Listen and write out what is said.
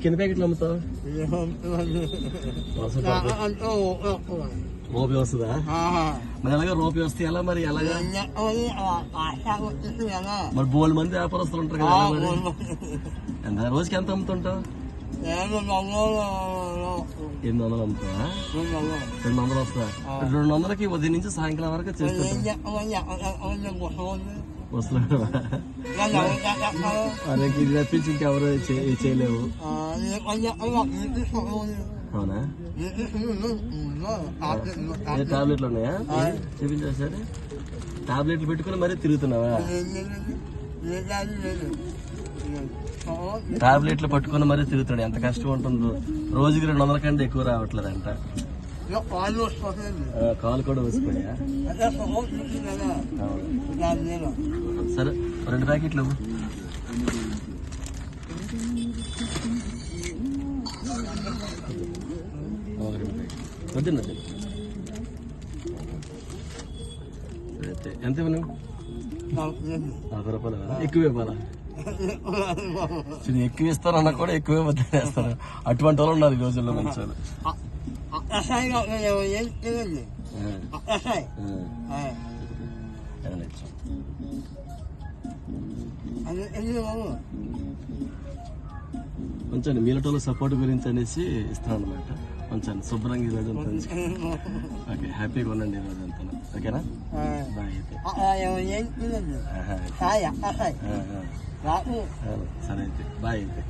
ఎన్ని ప్యాకెట్లు అమ్ముతావు రూపాయి వస్తుందా మరి ఎలాగా రూపాయి వస్తే ఎలా మరి ఎలాగా మరి బోల్డ్ మంది వ్యాపారస్తులు ఉంటారు కదా మరి ఎంత రోజుకి ఎంత అమ్ముతుంటావు ఎనిమిది వందలు అమ్ముతావా రెండు వందలు వస్తా రెండు వందలకి ఉదయం నుంచి సాయంకాలం వరకు చేస్తుంటా వస్తున్నాడు అరే ఇది తప్పించి ఇంకెవరు చేయలేవు. అవునా? ఏ టాబ్లెట్లు ఉన్నాయా? చూపించా సరే టాబ్లెట్లు పెట్టుకుని మరీ తిరుగుతున్నావా? టాబ్లెట్లు పట్టుకుని మరీ తిరుగుతున్నాడు. ఎంత కష్టం ఉంటుందో. రోజుకి రెండు వందల కంటే ఎక్కువ రావట్లేదంట. కాలు కూడా వేసిపోయా సరే రెండు ప్యాకెట్లు. వద్దండి వద్దండి సరే అయితే ఎంత ఇవ్వను నలభై రూపాయలు ఎక్కువ ఇవ్వాలా? ఎక్కువ. ఇస్తారన్నా కూడా ఎక్కువే వదిలేస్తారు అటువంటి వాళ్ళు ఉన్నారు ఈ రోజుల్లో మంచి వాళ్ళు ఆ, ఆ, ఏదైనా ఇచ్చాం. కొంచెం మీలటోళ్ళ సపోర్ట్ గురించి అనేసి ఇస్తున్నాను అనమాట కొంచెం శుభ్రంగా ఈ రోజు అంతా ఉంచుకో. ఓకే హ్యాపీగా ఉండండి ఈ రోజు అంతా ఓకేనా బాయ్ అయితే సరే అయితే బాయ్ అయితే